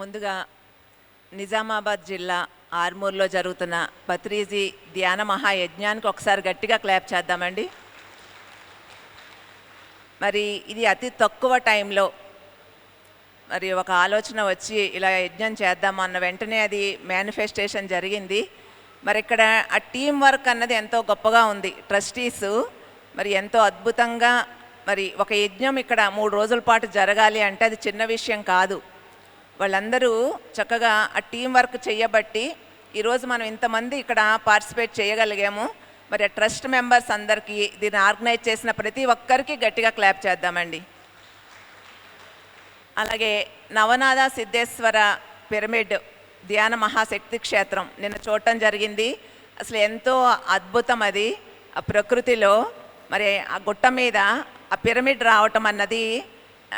ముందుగా నిజామాబాద్ జిల్లా ఆర్మూర్లో జరుగుతున్న బత్రీజీ ధ్యాన మహాయజ్ఞానికి ఒకసారి గట్టిగా క్లాప్ చేద్దామండి. మరి ఇది అతి తక్కువ టైంలో మరి ఒక ఆలోచన వచ్చి ఇలా యజ్ఞం చేద్దాం అన్న వెంటనే అది మేనిఫెస్టేషన్ జరిగింది. మరి ఇక్కడ ఆ టీం వర్క్ అన్నది ఎంతో గొప్పగా ఉంది. ట్రస్టీస్ మరి ఎంతో అద్భుతంగా మరి ఒక యజ్ఞం ఇక్కడ మూడు రోజుల పాటు జరగాలి అంటే అది చిన్న విషయం కాదు. వాళ్ళందరూ చక్కగా ఆ టీం వర్క్ చేయబట్టి ఈరోజు మనం ఇంతమంది ఇక్కడ పార్టిసిపేట్ చేయగలిగాము. మరి ఆ ట్రస్ట్ మెంబర్స్ అందరికీ దీన్ని ఆర్గనైజ్ చేసిన ప్రతి ఒక్కరికి గట్టిగా క్లాప్ చేద్దామండి. అలాగే నవనాథ సిద్ధేశ్వర పిరమిడ్ ధ్యాన మహాశక్తి క్షేత్రం నిన్న చూడటం జరిగింది. అసలు ఎంతో అద్భుతం అది. ఆ ప్రకృతిలో మరి ఆ గుట్ట మీద ఆ పిరమిడ్ రావటం అన్నది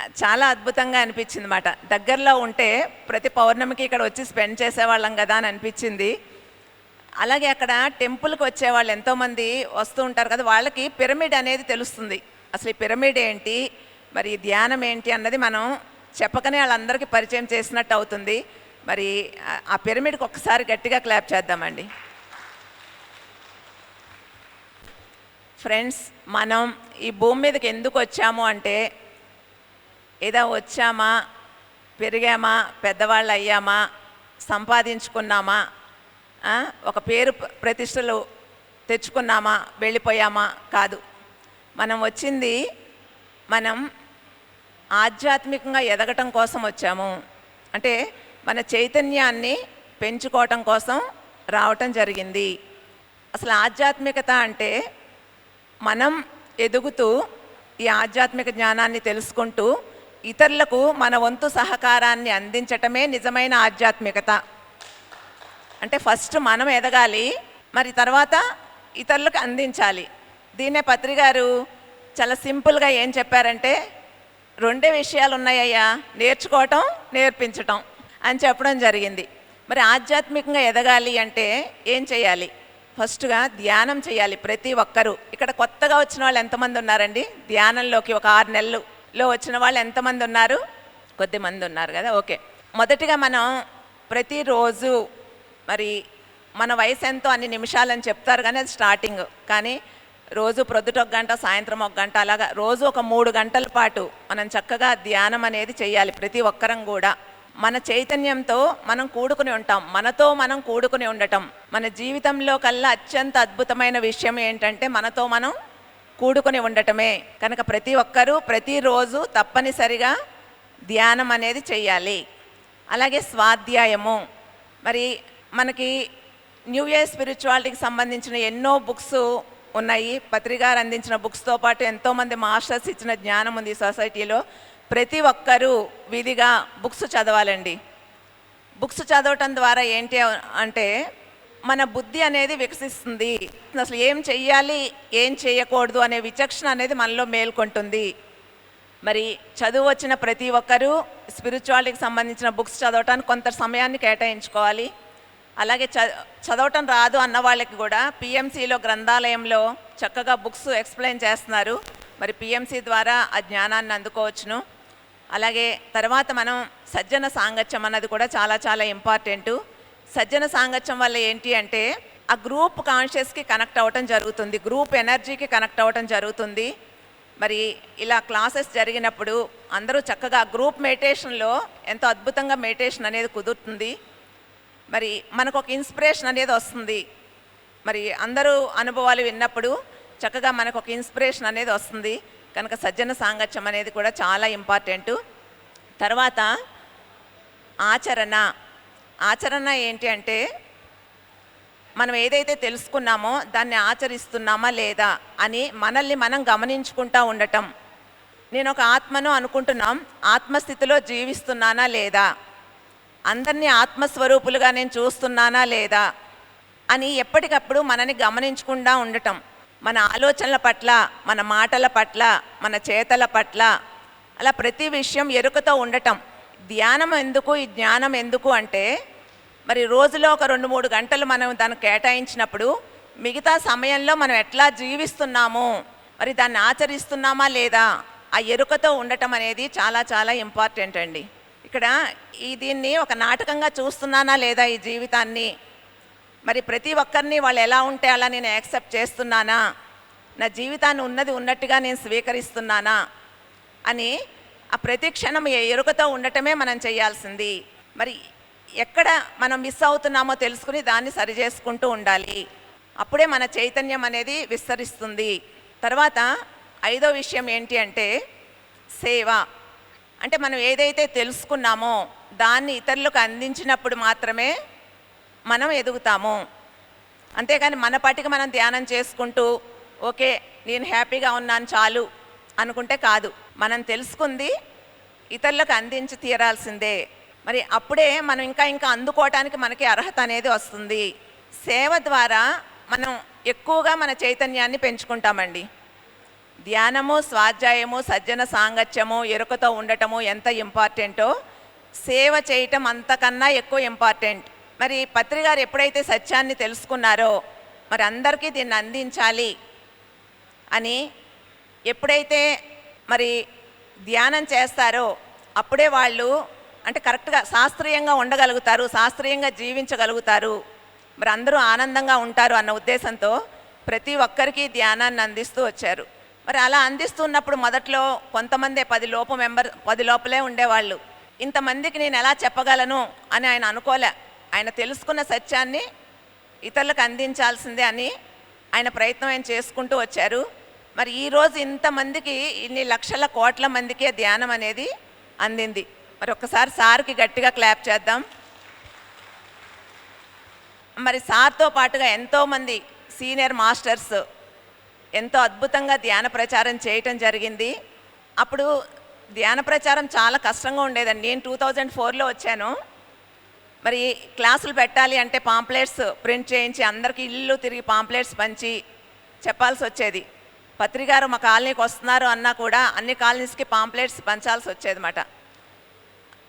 చాలా అద్భుతంగా అనిపించింది అనమాట దగ్గరలో ఉంటే ప్రతి పౌర్ణమికి ఇక్కడ వచ్చి స్పెండ్ చేసేవాళ్ళం కదా అని అనిపించింది. అలాగే అక్కడ టెంపుల్కి వచ్చే వాళ్ళు ఎంతోమంది వస్తూ ఉంటారు కదా వాళ్ళకి పిరమిడ్ అనేది తెలుస్తుంది. అసలు ఈ పిరమిడ్ ఏంటి మరి ధ్యానం ఏంటి అన్నది మనం చెప్పకనే వాళ్ళందరికీ పరిచయం చేసినట్టు అవుతుంది. మరి ఆ- ఆ పిరమిడ్కి ఒకసారి గట్టిగా క్లాప్ చేద్దామండి. ఫ్రెండ్స్ మనం ఈ భూమి మీదకి ఎందుకు వచ్చాము అంటే ఏదో వచ్చామా పెరిగామా పెద్దవాళ్ళు అయ్యామా సంపాదించుకున్నామా ఒక పేరు ప్రతిష్టలు తెచ్చుకున్నామా వెళ్ళిపోయామా కాదు. మనం వచ్చింది మనం ఆధ్యాత్మికంగా ఎదగటం కోసం వచ్చాము. అంటే మన చైతన్యాన్ని పెంచుకోవటం కోసం రావటం జరిగింది. అసలు ఆధ్యాత్మికత అంటే మనం ఎదుగుతూ ఈ ఆధ్యాత్మిక జ్ఞానాన్ని తెలుసుకుంటూ ఇతరులకు మన వంతు సహకారాన్ని అందించటమే నిజమైన ఆధ్యాత్మికత. అంటే ఫస్ట్ మనం ఎదగాలి మరి తర్వాత ఇతరులకు అందించాలి. దీనే పత్రి గారు చాలా సింపుల్గా ఏం చెప్పారంటే రెండే విషయాలు ఉన్నాయ్యా నేర్చుకోవటం నేర్పించటం అని చెప్పడం జరిగింది. మరి ఆధ్యాత్మికంగా ఎదగాలి అంటే ఏం చేయాలి? ఫస్ట్గా ధ్యానం చేయాలి ప్రతి ఒక్కరూ. ఇక్కడ కొత్తగా వచ్చిన వాళ్ళు ఎంతమంది ఉన్నారండి? ధ్యానంలోకి ఒక ఆరు నెలలు. లో వచ్చిన వాళ్ళు ఎంతమంది ఉన్నారు? కొద్ది మంది ఉన్నారు కదా ఓకే. మొదటిగా మనం ప్రతిరోజు మరి మన వయసు ఎంతో అన్ని నిమిషాలని చెప్తారు కానీ అది స్టార్టింగ్. కానీ రోజు ప్రొద్దుట ఒక గంట సాయంత్రం ఒక గంట అలాగా రోజు ఒక మూడు గంటల పాటు మనం చక్కగా ధ్యానం అనేది చేయాలి ప్రతి ఒక్కరం కూడా. మన చైతన్యంతో మనం కూడుకుని ఉంటాం మనతో మనం కూడుకుని ఉండటం. మన జీవితంలో కల్లా అత్యంత అద్భుతమైన విషయం ఏంటంటే మనతో మనం కూడుకొని ఉండటమే. కనుక ప్రతి ఒక్కరూ ప్రతిరోజు తప్పనిసరిగా ధ్యానం అనేది చెయ్యాలి. అలాగే స్వాధ్యాయము. మరి మనకి న్యూ ఇయర్ స్పిరిచువాలిటీకి సంబంధించిన ఎన్నో బుక్స్ ఉన్నాయి. పత్రికారు అందించిన బుక్స్తో పాటు ఎంతోమంది మాస్టర్స్ ఇచ్చిన జ్ఞానం ఉంది సొసైటీలో. ప్రతి ఒక్కరూ విధిగా బుక్స్ చదవాలండి. బుక్స్ చదవటం ద్వారా ఏంటి అంటే మన బుద్ధి అనేది వికసిస్తుంది. అసలు ఏం చెయ్యాలి ఏం చేయకూడదు అనే విచక్షణ అనేది మనలో మేల్కొంటుంది. మరి చదువు వచ్చిన ప్రతి ఒక్కరూ స్పిరిచువాలిటీకి సంబంధించిన బుక్స్ చదవటానికి కొంత సమయాన్ని కేటాయించుకోవాలి. అలాగే చ చదవటం రాదు అన్న వాళ్ళకి కూడా పిఎంసిలో గ్రంథాలయంలో చక్కగా బుక్స్ ఎక్స్ప్లెయిన్ చేస్తున్నారు. మరి పిఎంసి ద్వారా ఆ జ్ఞానాన్ని అందుకోవచ్చును. అలాగే తర్వాత మనం సజ్జన సాంగత్యం అన్నది కూడా చాలా చాలా ఇంపార్టెంటు. సజ్జన సాంగత్యం వల్ల ఏంటి అంటే ఆ గ్రూప్ కాన్షియస్కి కనెక్ట్ అవ్వటం జరుగుతుంది. గ్రూప్ ఎనర్జీకి కనెక్ట్ అవ్వటం జరుగుతుంది. మరి ఇలా క్లాసెస్ జరిగినప్పుడు అందరూ చక్కగా గ్రూప్ మెడిటేషన్లో ఎంతో అద్భుతంగా మెడిటేషన్ అనేది కుదురుతుంది. మరి మనకు ఒక ఇన్స్పిరేషన్ అనేది వస్తుంది. మరి అందరూ అనుభవాలు విన్నప్పుడు చక్కగా మనకు ఒక ఇన్స్పిరేషన్ అనేది వస్తుంది. కనుక సజ్జన సాంగత్యం అనేది కూడా చాలా ఇంపార్టెంటు. తర్వాత ఆచరణ. ఆచరణ ఏంటి అంటే మనం ఏదైతే తెలుసుకున్నామో దాన్ని ఆచరిస్తున్నామా లేదా అని మనల్ని మనం గమనించుకుంటా ఉండటం. నేను ఒక ఆత్మను అనుకుంటున్నాం ఆత్మస్థితిలో జీవిస్తున్నానా లేదా? అందరినీ ఆత్మస్వరూపులుగా నేను చూస్తున్నానా లేదా? అని ఎప్పటికప్పుడు మనని గమనించకుండా ఉండటం. మన ఆలోచనల పట్ల మన మాటల పట్ల మన చేతల పట్ల అలా ప్రతి విషయం ఎరుకతో ఉండటం. ధ్యానం ఎందుకు ఈ జ్ఞానం ఎందుకు అంటే మరి రోజులో ఒక రెండు మూడు గంటలు మనం దాన్ని కేటాయించినప్పుడు మిగతా సమయంలో మనం ఎట్లా జీవిస్తున్నాము మరి దాన్ని ఆచరిస్తున్నామా లేదా ఆ ఎరుకతో ఉండటం అనేది చాలా చాలా ఇంపార్టెంట్ అండి. ఇక్కడ ఈ దీన్ని ఒక నాటకంగా చూస్తున్నానా లేదా ఈ జీవితాన్ని? మరి ప్రతి ఒక్కరిని వాళ్ళు ఎలా ఉంటే అలా నేను యాక్సెప్ట్ చేస్తున్నానా? నా జీవితాన్ని ఉన్నది ఉన్నట్టుగా నేను స్వీకరిస్తున్నానా? అని ఆ ప్రతి క్షణం ఏ ఎరుకతో ఉండటమే మనం చేయాల్సింది. మరి ఎక్కడ మనం మిస్ అవుతున్నామో తెలుసుకుని దాన్ని సరి చేసుకుంటూ ఉండాలి. అప్పుడే మన చైతన్యం అనేది విస్తరిస్తుంది. తర్వాత ఐదో విషయం ఏంటి అంటే సేవ. అంటే మనం ఏదైతే తెలుసుకున్నామో దాన్ని ఇతరులకు అందించినప్పుడు మాత్రమే మనం ఎదుగుతాము. అంతేగాని మన పాటికి మనం ధ్యానం చేసుకుంటూ ఓకే నేను హ్యాపీగా ఉన్నాను చాలు అనుకుంటే కాదు. మనం తెలుసుకుంది ఇతరులకు అందించి తీరాల్సిందే. మరి అప్పుడే మనం ఇంకా ఇంకా అందుకోవటానికి మనకి అర్హత అనేది వస్తుంది. సేవ ద్వారా మనం ఎక్కువగా మన చైతన్యాన్ని పెంచుకుంటామండి. ధ్యానము స్వాధ్యాయము సజ్జన సాంగత్యము ఎరుకతో ఉండటము ఎంత ఇంపార్టెంటో సేవ చేయటం అంతకన్నా ఎక్కువ ఇంపార్టెంట్. మరి పత్రికారు ఎప్పుడైతే సత్యాన్ని తెలుసుకున్నారో మరి అందరికీ దీన్ని అందించాలి అని ఎప్పుడైతే మరి ధ్యానం చేస్తారో అప్పుడే వాళ్ళు అంటే కరెక్ట్గా శాస్త్రీయంగా ఉండగలుగుతారు శాస్త్రీయంగా జీవించగలుగుతారు. మరి అందరూ ఆనందంగా ఉంటారు అన్న ఉద్దేశంతో ప్రతి ఒక్కరికి ధ్యానాన్ని అందిస్తూ వచ్చారు. మరి అలా అందిస్తున్నప్పుడు మొదట్లో కొంతమందే పది లోపు మెంబర్ పది లోపలే ఉండేవాళ్ళు. ఇంతమందికి నేను ఎలా చెప్పగలను అని ఆయన అనుకోలే. ఆయన తెలుసుకున్న సత్యాన్ని ఇతరులకు అందించాల్సిందే అని ఆయన ప్రయత్నం ఆయన చేసుకుంటూ వచ్చారు. మరి ఈరోజు ఇంతమందికి ఇన్ని లక్షల కోట్ల మందికే ధ్యానం అనేది అందింది. మరి ఒక్కసారి సార్కి గట్టిగా క్లాప్ చేద్దాం. మరి సార్తో పాటుగా ఎంతోమంది సీనియర్ మాస్టర్స్ ఎంతో అద్భుతంగా ధ్యాన ప్రచారం చేయటం జరిగింది. అప్పుడు ధ్యాన ప్రచారం చాలా కష్టంగా ఉండేదండి. నేను టూ థౌజండ్ ఫోర్లో వచ్చాను. మరి క్లాసులు పెట్టాలి అంటే పాంప్లెట్స్ ప్రింట్ చేయించి అందరికీ ఇల్లు తిరిగి పాంప్లెట్స్ పంచి చెప్పాల్సి వచ్చేది. పత్రికారు మా కాలనీకి వస్తున్నారు అన్నా కూడా అన్ని కాలనీస్కి పాంప్లెట్స్ పంచాల్సి వచ్చేది మాట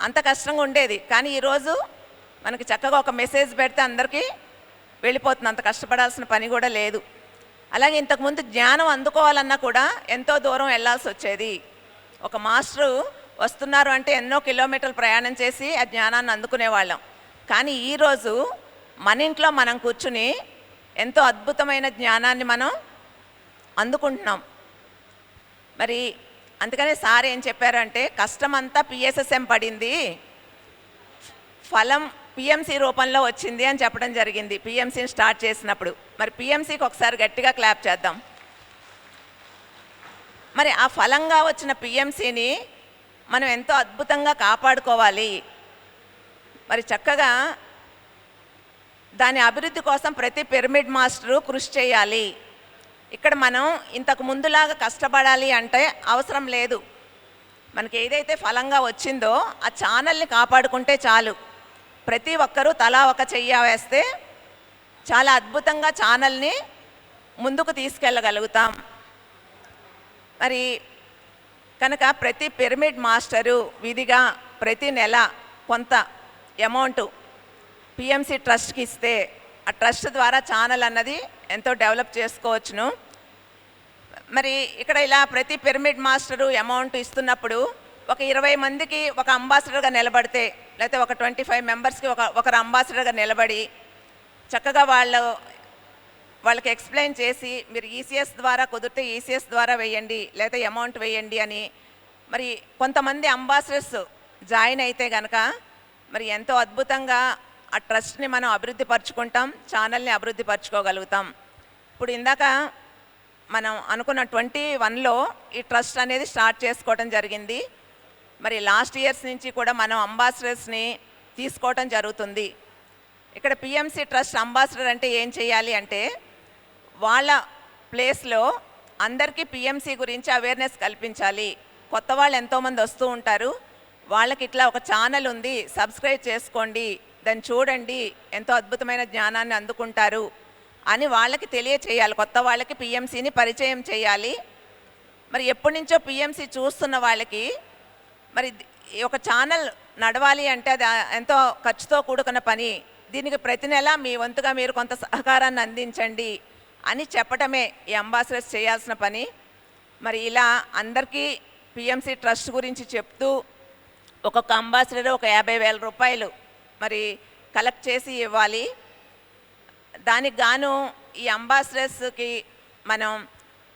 అంత కష్టంగా ఉండేది. కానీ ఈరోజు మనకి చక్కగా ఒక మెసేజ్ పెడితే అందరికీ వెళ్ళిపోతుంది. అంత కష్టపడాల్సిన పని కూడా లేదు. అలాగే ఇంతకుముందు జ్ఞానం అందుకోవాలన్నా కూడా ఎంతో దూరం వెళ్ళాల్సి వచ్చేది. ఒక మాస్టరు వస్తున్నారు అంటే ఎన్నో కిలోమీటర్లు ప్రయాణం చేసి ఆ జ్ఞానాన్ని అందుకునేవాళ్ళం. కానీ ఈరోజు మన ఇంట్లో మనం కూర్చుని ఎంతో అద్భుతమైన జ్ఞానాన్ని మనం అందుకుంటున్నాం. మరి అందుకనే సార్ ఏం చెప్పారంటే కష్టమంతా పిఎస్ఎస్ఎం పడింది ఫలం పిఎంసి రూపంలో వచ్చింది అని చెప్పడం జరిగింది పిఎంసిని స్టార్ట్ చేసినప్పుడు. మరి పిఎంసికి ఒకసారి గట్టిగా క్లాప్ చేద్దాం. మరి ఆ ఫలంగా వచ్చిన పిఎంసిని మనం ఎంతో అద్భుతంగా కాపాడుకోవాలి. మరి చక్కగా దాని అభివృద్ధి కోసం ప్రతి పిరమిడ్ మాస్టరు కృషి చేయాలి. ఇక్కడ మనం ఇంతకు ముందులాగా కష్టపడాలి అంటే అవసరం లేదు. మనకి ఏదైతే ఫలంగా వచ్చిందో ఆ ఛానల్ని కాపాడుకుంటే చాలు. ప్రతి ఒక్కరూ తలా ఒక చెయ్య వేస్తే చాలా అద్భుతంగా ఛానల్ని ముందుకు తీసుకెళ్ళగలుగుతాం. మరి కనుక ప్రతి పిరమిడ్ మాస్టరు విధిగా ప్రతి నెల కొంత అమౌంట్ పిఎంసి ట్రస్ట్కి ఇస్తే ఆ ట్రస్ట్ ద్వారా ఛానల్ అన్నది ఎంతో డెవలప్ చేసుకోవచ్చును. మరి ఇక్కడ ఇలా ప్రతి పిరమిడ్ మాస్టరు అమౌంట్ ఇస్తున్నప్పుడు ఒక ఇరవై మందికి ఒక అంబాసిడర్గా నిలబడితే లేకపోతే ఒక ట్వంటీ ఫైవ్ మెంబర్స్కి ఒక ఒకరు అంబాసిడర్గా నిలబడి చక్కగా వాళ్ళు వాళ్ళకి ఎక్స్ప్లెయిన్ చేసి మీరు ఈసీఎస్ ద్వారా కుదిరితే ఈసీఎస్ ద్వారా వేయండి లేకపోతే అమౌంట్ వేయండి అని మరి కొంతమంది అంబాసిడర్స్ జాయిన్ అయితే కనుక మరి ఎంతో అద్భుతంగా ఆ ట్రస్ట్ని మనం అభివృద్ధి పరుచుకుంటాం ఛానల్ని అభివృద్ధి పరుచుకోగలుగుతాం. ఇప్పుడు ఇందాక మనం అనుకున్న ట్వంటీ వన్లో ఈ ట్రస్ట్ అనేది స్టార్ట్ చేసుకోవడం జరిగింది. మరి లాస్ట్ ఇయర్స్ నుంచి కూడా మనం అంబాసిడర్స్ని తీసుకోవటం జరుగుతుంది. ఇక్కడ పిఎంసి ట్రస్ట్ అంబాసిడర్ అంటే ఏం చేయాలి అంటే వాళ్ళ ప్లేస్లో అందరికీ పిఎంసి గురించి అవేర్నెస్ కల్పించాలి. కొత్త వాళ్ళు ఎంతోమంది వస్తూ ఉంటారు. వాళ్ళకి ఇట్లా ఒక ఛానల్ ఉంది సబ్స్క్రైబ్ చేసుకోండి దాన్ని చూడండి ఎంతో అద్భుతమైన జ్ఞానాన్ని అందుకుంటారు అని వాళ్ళకి తెలియచేయాలి. కొత్త వాళ్ళకి పిఎంసీని పరిచయం చేయాలి. మరి ఎప్పటి నుంచో పిఎంసీ చూస్తున్న వాళ్ళకి మరి ఒక ఛానల్ నడవాలి అంటే అది ఎంతో ఖర్చుతో కూడుకున్న పని. దీనికి ప్రతి నెల మీ వంతుగా మీరు కొంత సహకారాన్ని అందించండి అని చెప్పటమే ఈ అంబాసిడర్స్ చేయాల్సిన పని. మరి ఇలా అందరికీ పిఎంసీ ట్రస్ట్ గురించి చెప్తూ ఒక్కొక్క అంబాసిడర్ ఒక యాభై వేల రూపాయలు మరి కలెక్ట్ చేసి ఇవ్వాలి. దానికి గాను ఈ అంబాసిడర్స్కి మనం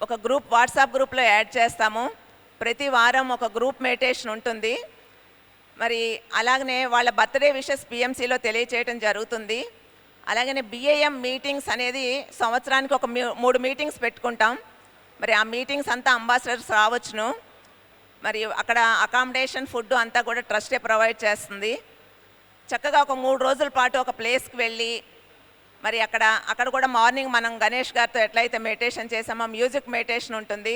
ఒక గ్రూప్ వాట్సాప్ గ్రూప్లో యాడ్ చేస్తాము. ప్రతి వారం ఒక గ్రూప్ మెడిటేషన్ ఉంటుంది. మరి అలాగనే వాళ్ళ బర్త్డే విషెస్ పిఎంసీలో తెలియచేయడం జరుగుతుంది. అలాగనే బిఏఎం మీటింగ్స్ అనేది సంవత్సరానికి ఒక మీ- మూడు మీటింగ్స్ పెట్టుకుంటాం. మరి ఆ మీటింగ్స్ అంతా అంబాసిడర్స్ రావచ్చును. మరి అక్కడ అకామిడేషన్ ఫుడ్ అంతా కూడా ట్రస్టే ప్రొవైడ్ చేస్తుంది. చక్కగా ఒక మూడు రోజుల పాటు ఒక ప్లేస్కి వెళ్ళి మరి అక్కడ అక్కడ కూడా మార్నింగ్ మనం గణేష్ గారితో ఎట్లయితే మెడిటేషన్ చేసామో మ్యూజిక్ మెడిటేషన్ ఉంటుంది.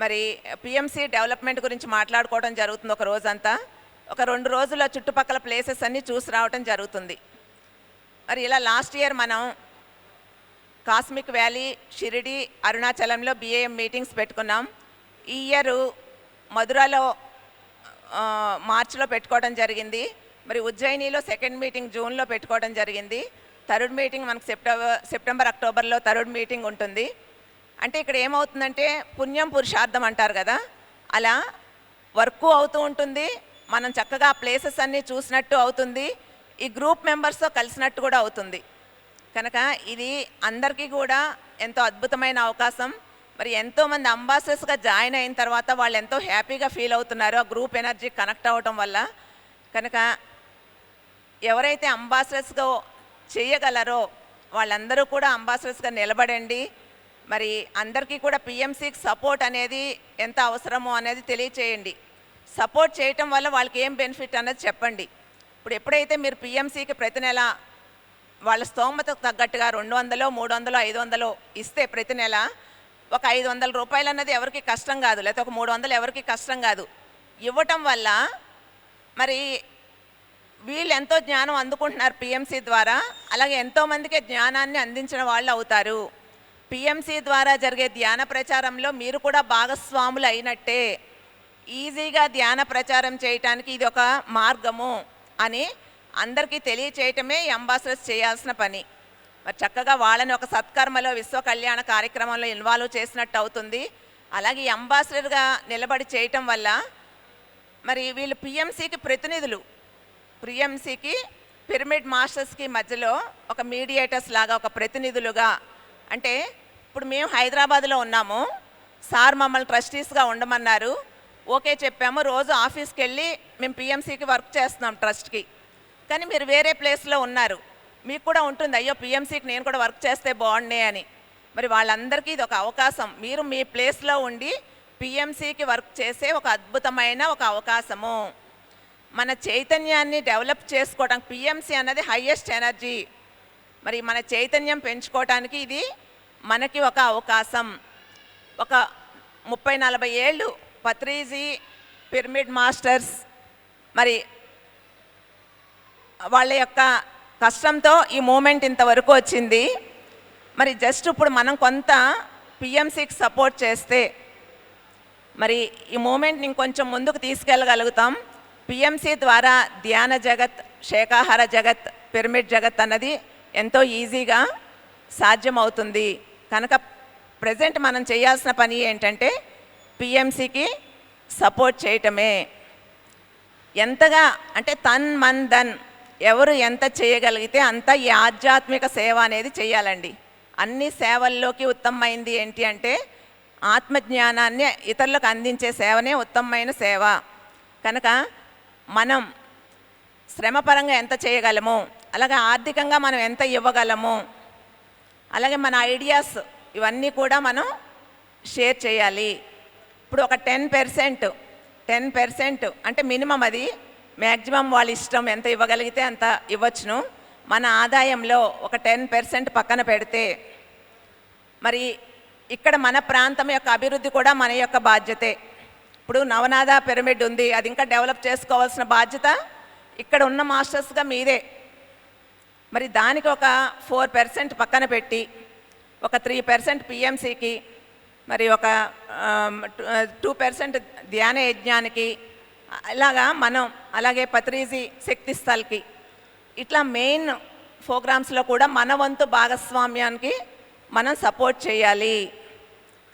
మరి పిఎంసి డెవలప్మెంట్ గురించి మాట్లాడుకోవడం జరుగుతుంది ఒక రోజంతా. ఒక రెండు రోజుల చుట్టుపక్కల ప్లేసెస్ అన్నీ చూసి రావడం జరుగుతుంది. మరి ఇలా లాస్ట్ ఇయర్ మనం కాస్మిక్ వ్యాలీ షిరిడి అరుణాచలంలో బిఏఎం మీటింగ్స్ పెట్టుకున్నాం. ఈ ఇయర్ మధురలో మార్చిలో పెట్టుకోవడం జరిగింది. మరి ఉజ్జయినిలో సెకండ్ మీటింగ్ జూన్లో పెట్టుకోవడం జరిగింది. థర్డ్ మీటింగ్ మనకు సెప్టెంబర్ సెప్టెంబర్ అక్టోబర్లో థర్డ్ మీటింగ్ ఉంటుంది. అంటే ఇక్కడ ఏమవుతుందంటే పుణ్యం పురుషార్థం అంటారు కదా. అలా వర్క్ అవుతూ ఉంటుంది. మనం చక్కగా ప్లేసెస్ అన్నీ చూసినట్టు అవుతుంది. ఈ గ్రూప్ మెంబర్స్తో కలిసినట్టు కూడా అవుతుంది. కనుక ఇది అందరికీ కూడా ఎంతో అద్భుతమైన అవకాశం. మరి ఎంతోమంది అంబాసిడర్స్గా జాయిన్ అయిన తర్వాత వాళ్ళు ఎంతో హ్యాపీగా ఫీల్ అవుతున్నారు. ఆ గ్రూప్ ఎనర్జీ కనెక్ట్ అవ్వటం వల్ల. కనుక ఎవరైతే అంబాసిడర్స్గా చేయగలరో వాళ్ళందరూ కూడా అంబాసిడర్స్గా నిలబడండి. మరి అందరికీ కూడా పిఎంసీకి సపోర్ట్ అనేది ఎంత అవసరమో అనేది తెలియచేయండి. సపోర్ట్ చేయటం వల్ల వాళ్ళకి ఏం బెనిఫిట్ అన్నది చెప్పండి. ఇప్పుడు ఎప్పుడైతే మీరు పిఎంసీకి ప్రతి నెల వాళ్ళ స్తోమతకు తగ్గట్టుగా రెండు వందలు మూడు వందలు ఐదు వందలు ఇస్తే ప్రతి నెల ఒక ఐదు వందల రూపాయలు అన్నది ఎవరికి కష్టం కాదు. లేకపోతే ఒక మూడు వందలు ఎవరికి కష్టం కాదు. ఇవ్వటం వల్ల మరి వీళ్ళు ఎంతో జ్ఞానం అందుకుంటున్నారు పిఎంసీ ద్వారా. అలాగే ఎంతోమందికి జ్ఞానాన్ని అందించిన వాళ్ళు అవుతారు. పిఎంసి ద్వారా జరిగే ధ్యాన ప్రచారంలో మీరు కూడా భాగస్వాములు అయినట్టే. ఈజీగా ధ్యాన ప్రచారం చేయటానికి ఇది ఒక మార్గము అని అందరికీ తెలియచేయటమే ఈ అంబాసిడర్స్ చేయాల్సిన పని. మరి చక్కగా వాళ్ళని ఒక సత్కర్మలో విశ్వ కళ్యాణ కార్యక్రమంలో ఇన్వాల్వ్ చేసినట్టు అవుతుంది. అలాగే ఈ అంబాసిడర్గా నిలబడి చేయటం వల్ల మరి వీళ్ళు పిఎంసికి ప్రతినిధులు పిఎంసికి పిరమిడ్ మాస్టర్స్కి మధ్యలో ఒక మీడియేటర్స్ లాగా ఒక ప్రతినిధులుగా అంటే ఇప్పుడు మేము హైదరాబాద్లో ఉన్నాము. సార్ మమ్మల్ని ట్రస్టీస్గా ఉండమన్నారు. ఓకే చెప్పాము. రోజు ఆఫీస్కి వెళ్ళి మేము పిఎంసీకి వర్క్ చేస్తున్నాం ట్రస్ట్కి. కానీ మీరు వేరే ప్లేస్లో ఉన్నారు. మీకు కూడా ఉంటుంది. అయ్యో పిఎంసీకి నేను కూడా వర్క్ చేస్తే బాగుండే అని. మరి వాళ్ళందరికీ ఇది ఒక అవకాశం. మీరు మీ ప్లేస్లో ఉండి పిఎంసీకి వర్క్ చేసే ఒక అద్భుతమైన ఒక అవకాశము. మన చైతన్యాన్ని డెవలప్ చేసుకోవడం పిఎంసి అన్నది హయ్యెస్ట్ ఎనర్జీ మరి మన చైతన్యం పెంచుకోవటానికి ఇది మనకి ఒక అవకాశం. ఒక ముప్పై నలభై ఏళ్ళు పత్రీజీ పిరమిడ్ మాస్టర్స్ మరి వాళ్ళ యొక్క కష్టంతో ఈ మూమెంట్ ఇంతవరకు వచ్చింది. మరి జస్ట్ ఇప్పుడు మనం కొంత పిఎంసీకి సపోర్ట్ చేస్తే మరి ఈ మూమెంట్ని ఇంకొంచెం ముందుకు తీసుకెళ్ళగలుగుతాం. పిఎంసి ద్వారా ధ్యాన జగత్ శాకాహార జగత్ పిరమిడ్ జగత్ అన్నది ఎంతో ఈజీగా సాధ్యమవుతుంది. కనుక ప్రజెంట్ మనం చేయాల్సిన పని ఏంటంటే పిఎంసికి సపోర్ట్ చేయటమే. ఎంతగా అంటే తన్ మన్ ధన్ ఎవరు ఎంత చేయగలిగితే అంత ఈ ఆధ్యాత్మిక సేవ అనేది చేయాలండి. అన్ని సేవల్లోకి ఉత్తమమైంది ఏంటి అంటే ఆత్మజ్ఞానాన్ని ఇతరులకు అందించే సేవనే ఉత్తమమైన సేవ. కనుక మనం శ్రమపరంగా ఎంత చేయగలము? అలాగే ఆర్థికంగా మనం ఎంత ఇవ్వగలము? అలాగే మన ఐడియాస్ ఇవన్నీ కూడా మనం షేర్ చేయాలి. ఇప్పుడు ఒక టెన్ పర్సెంట్ టెన్ పర్సెంట్ అంటే మినిమం అది. మ్యాక్సిమం వాళ్ళ ఇష్టం ఎంత ఇవ్వగలిగితే అంత ఇవ్వచ్చును. మన ఆదాయంలో ఒక టెన్ పర్సెంట్ పక్కన పెడితే మరి ఇక్కడ మన ప్రాంతం యొక్క అభివృద్ధి కూడా మన యొక్క బాధ్యతే. ఇప్పుడు నవనాథ పిరమిడ్ ఉంది. అది ఇంకా డెవలప్ చేసుకోవాల్సిన బాధ్యత ఇక్కడ ఉన్న మాస్టర్స్గా మీదే. మరి దానికి ఒక ఫోర్ పర్సెంట్ పక్కన పెట్టి ఒక త్రీ పర్సెంట్ పిఎంసికి మరి ఒక టూ పర్సెంట్ ధ్యాన యజ్ఞానికి ఇలాగా మనం అలాగే పత్రీజీ శక్తి స్థల్కి ఇట్లా మెయిన్ ప్రోగ్రామ్స్లో కూడా మన వంతు భాగస్వామ్యానికి మనం సపోర్ట్ చేయాలి.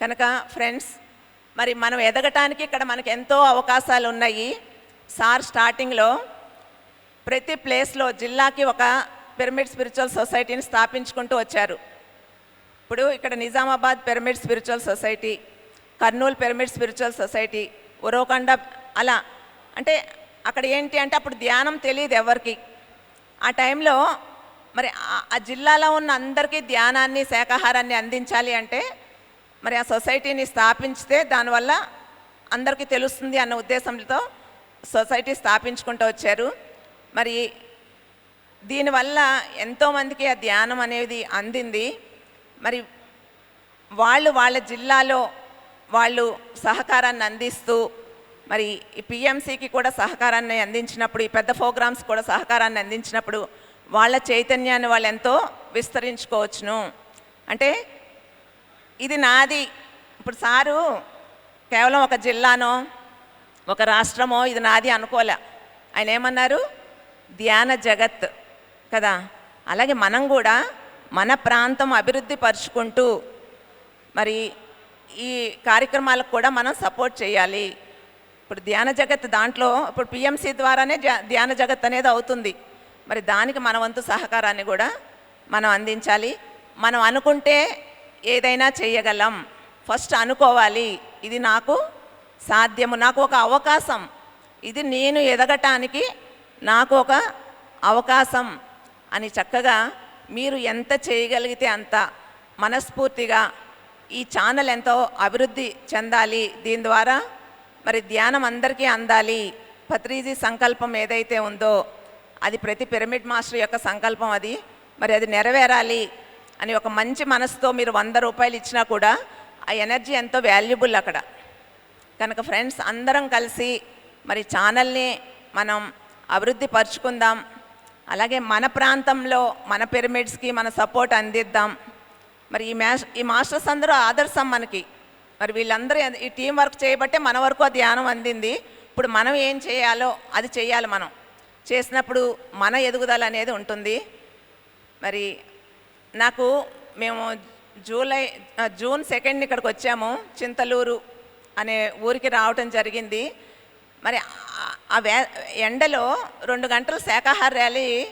కనుక ఫ్రెండ్స్ మరి మనం ఎదగటానికి ఇక్కడ మనకు ఎంతో అవకాశాలు ఉన్నాయి. సార్ స్టార్టింగ్లో ప్రతి ప్లేస్లో జిల్లాకి ఒక పిరమిడ్ స్పిరిచువల్ సొసైటీని స్థాపించుకుంటూ వచ్చారు. ఇప్పుడు ఇక్కడ Nizamabad pyramid spiritual society Kurnool pyramid spiritual society Uravakonda అలా అంటే అక్కడ ఏంటి అంటే అప్పుడు ధ్యానం తెలియదు ఎవరికి. ఆ టైంలో మరి ఆ- ఆ జిల్లాలో ఉన్న అందరికీ ధ్యానాన్ని శాకాహారాన్ని అందించాలి అంటే మరి ఆ సొసైటీని స్థాపించితే దానివల్ల అందరికీ తెలుస్తుంది అన్న ఉద్దేశంతో సొసైటీ స్థాపించుకుంటూ వచ్చారు. మరి దీనివల్ల ఎంతోమందికి ఆ ధ్యానం అనేది అందింది. మరి వాళ్ళు వాళ్ళ జిల్లాలో వాళ్ళు సహకారాన్ని అందిస్తూ మరి ఈ పిఎంసికి కూడా సహకారాన్ని అందించినప్పుడు ఈ పెద్ద ప్రోగ్రామ్స్ కూడా సహకారాన్ని అందించినప్పుడు వాళ్ళ చైతన్యాన్ని వాళ్ళు ఎంతో విస్తరించుకోవచ్చును. అంటే ఇది నాది. ఇప్పుడు సారు కేవలం ఒక జిల్లానో ఒక రాష్ట్రమో ఇది నాది అనుకోలే. ఆయన ఏమన్నారు? ధ్యాన జగత్ కదా. అలాగే మనం కూడా మన ప్రాంతం అభివృద్ధి పరుచుకుంటూ మరి ఈ కార్యక్రమాలకు కూడా మనం సపోర్ట్ చేయాలి. ఇప్పుడు ధ్యాన జగత్ దాంట్లో ఇప్పుడు పిఎంసి ద్వారానే ధ్యా- ధ్యాన జగత్ అనేది అవుతుంది. మరి దానికి మన వంతు సహకారాన్ని కూడా మనం అందించాలి. మనం అనుకుంటే ఏదైనా చేయగలం. ఫస్ట్ అనుకోవాలి ఇది నాకు సాధ్యము నాకు ఒక అవకాశం. ఇది నేను ఎదగటానికి నాకు ఒక అవకాశం అని చక్కగా మీరు ఎంత చేయగలిగితే అంత మనస్ఫూర్తిగా ఈ ఛానల్ ఎంతో అభివృద్ధి చెందాలి. దీని ద్వారా మరి ధ్యానం అందరికీ అందాలి. పత్రిజీ సంకల్పం ఏదైతే ఉందో అది ప్రతి పిరమిడ్ మాస్టర్ యొక్క సంకల్పం అది. మరి అది నెరవేరాలి. అని ఒక మంచి మనసుతో మీరు వంద రూపాయలు ఇచ్చినా కూడా ఆ ఎనర్జీ ఎంతో వాల్యుబుల్ అక్కడ. కనుక ఫ్రెండ్స్ అందరం కలిసి మరి ఛానల్ని మనం అభివృద్ధి పరుచుకుందాం. అలాగే మన ప్రాంతంలో మన పిరమిడ్స్కి మన సపోర్ట్ అందిద్దాం. మరి ఈ మ్యాష్ ఈ మాస్టర్స్ అందరూ ఆదర్శం మనకి. మరి వీళ్ళందరూ ఈ టీం వర్క్ చేయబట్టే మన వరకు ఆ ధ్యానం అందింది. ఇప్పుడు మనం ఏం చేయాలో అది చేయాలి మనం. చేసినప్పుడు మన ఎదుగుదల అనేది ఉంటుంది. మరి నాకు మేము జూలై జూన్ సెకండ్ ఇక్కడికి వచ్చాము చింతలూరు అనే ఊరికి రావటం జరిగింది. మరి ఆ- వే ఎండలో రెండు గంటలు శాకాహార ర్యాలీ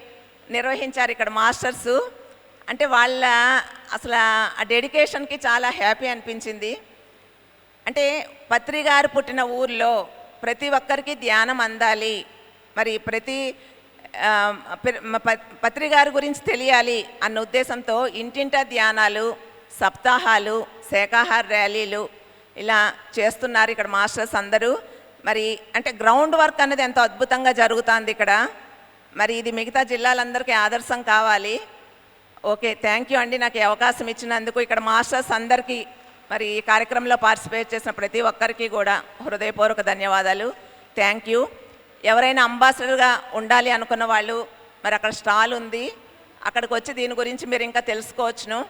నిర్వహించారు ఇక్కడ మాస్టర్సు. అంటే వాళ్ళ అసలు ఆ డెడికేషన్కి చాలా హ్యాపీ అనిపించింది. అంటే పత్రి గారు పుట్టిన ఊర్లో ప్రతి ఒక్కరికి ధ్యానం అందాలి. మరి ప్రతి పత్రి గారి గురించి తెలియాలి అన్న ఉద్దేశంతో ఇంటింట ధ్యానాలు సప్తాహాలు శాఖాహార ర్యాలీలు ఇలా చేస్తున్నారు ఇక్కడ మాస్టర్స్ అందరూ. మరి అంటే గ్రౌండ్ వర్క్ అనేది ఎంతో అద్భుతంగా జరుగుతుంది ఇక్కడ. మరి ఇది మిగతా జిల్లాలందరికీ ఆదర్శం కావాలి. ఓకే థ్యాంక్ యూ అండి నాకు అవకాశం ఇచ్చినందుకు. ఇక్కడ మాస్టర్స్ అందరికీ మరి ఈ కార్యక్రమంలో పార్టిసిపేట్ చేసిన ప్రతి ఒక్కరికి కూడా హృదయపూర్వక ధన్యవాదాలు. Thank you. ఎవరైనా అంబాసిడర్గా ఉండాలి అనుకున్న వాళ్ళు మరి అక్కడ స్టాల్ ఉంది. అక్కడికి వచ్చి దీని గురించి మీరు ఇంకా తెలుసుకోవచ్చును.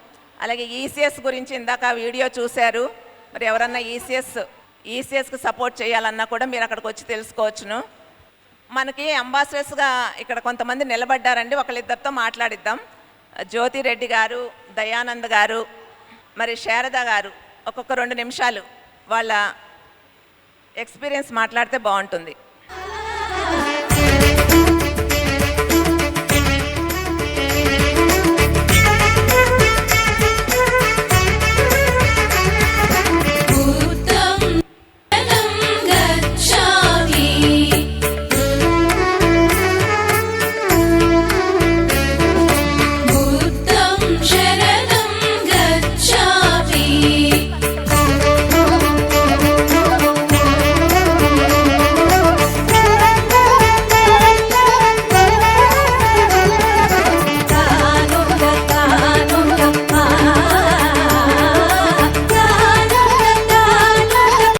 అలాగే ఈసీఎస్ గురించి ఇందాక వీడియో చూశారు. మరి ఎవరన్నా ఈసీఎస్ ఈసీఎస్కి సపోర్ట్ చేయాలన్నా కూడా మీరు అక్కడికి వచ్చి తెలుసుకోవచ్చును. మనకి అంబాసిడర్స్గా ఇక్కడ కొంతమంది నిలబడ్డారండి. ఒకళ్ళిద్దరితో మాట్లాడిద్దాం. జ్యోతి రెడ్డి గారు దయానంద్ గారు మరి శారద గారు ఒక్కొక్క రెండు నిమిషాలు వాళ్ళ ఎక్స్పీరియన్స్ మాట్లాడితే బాగుంటుంది.